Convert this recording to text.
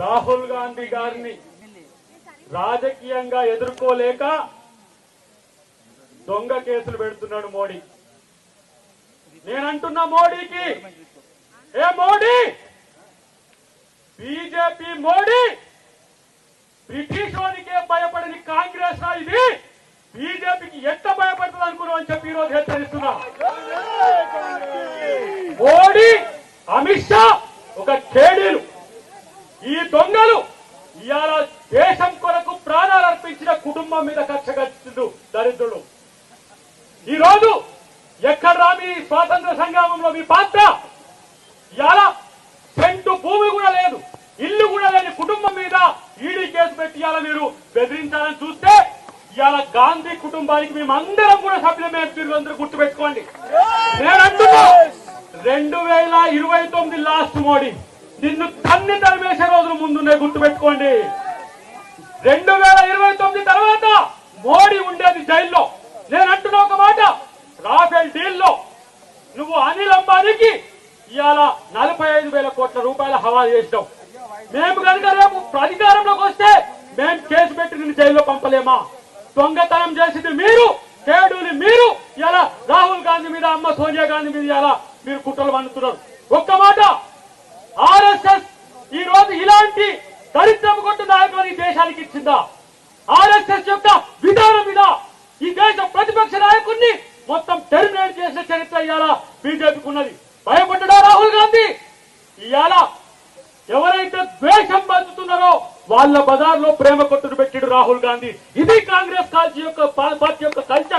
రాహుల్ గాంధీ గారిని రాజకీయంగా ఎదుర్కోలేక దొంగ కేసులు పెడుతున్నాడు మోడీ. నేనంటున్నా మోడీకి ఏ మోడీ? బీజేపీ మోడీ? బ్రిటిష్ వాడికే భయపడని కాంగ్రెస్ ఇది? బీజేపీకి ఎంత భయపడుతుంది అనుకున్నావు అని చెప్పి ఈరోజు హెచ్చరిస్తున్నా. మోడీ అమిత్ షా ఒక కేడీలు. ఈ దొంగలు ఇవాళ దేశం కొరకు ప్రాణాలు అర్పించిన కుటుంబం మీద కక్ష కట్టిండు దరిద్రుడు ఈ రోజు ఎక్కడ రా మీ స్వాతంత్ర సంగ్రామంలో మీ పాత్ర ఇలా సెంటు భూమి కూడా లేదు ఇల్లు కూడా లేని కుటుంబం మీద ఈడీ కేసు పెట్టి ఇలా మీరు బెదిరించాలని చూస్తే ఇవాళ గాంధీ కుటుంబానికి మేమందరం కూడా సభ్యులమే మీరు అందరూ గుర్తుపెట్టుకోండి. నేను అంటున్నా రెండు వేల ఇరవై తొమ్మిది లాస్ట్ మోడీ నిన్ను తన్ని తరిమేసే ముందునే ముందున్నాయి గుర్తుపెట్టుకోండి. రెండు వేల ఇరవై తొమ్మిది తర్వాత మోడీ ఉండేది జైల్లో. నేను అంటున్నా ఒక మాట రాఫెల్ డీల్లో. నువ్వు అనిల్ అంబానీకి ఇవాళ నలభై ఐదు వేల కోట్ల రూపాయల హవాలు చేసినావు. మేము కనుక రేపు అధికారంలోకి వస్తే మేము కేసు పెట్టి నిన్ను జైల్లో పంపలేమా? దొంగతనం చేసింది మీరు కేడుని మీరు ఇలా రాహుల్ గాంధీ మీద అమ్మ సోనియా గాంధీ మీద ఇలా మీరు కుట్రలు పండుతున్నారు ఒక్క మాట ఇలాంటి దరిద్రం కొట్టు నాయకులను ఈ దేశానికి ఇచ్చిందా? ఆర్ఎస్ఎస్ యొక్క విధానం మీద ఈ దేశ ప్రతిపక్ష నాయకుడిని మొత్తం టెర్మినేట్ చేసిన చరిత్ర ఇవాళ బీజేపీకి ఉన్నది. భయపడ్డా రాహుల్ గాంధీ? ఇవాళ ఎవరైతే ద్వేషం పంచుతున్నారో వాళ్ళ బజార్లో ప్రేమ కొట్టును పెట్టిడు రాహుల్ గాంధీ. ఇది కాంగ్రెస్ పార్టీ యొక్క పార్టీ యొక్క కల్చర్.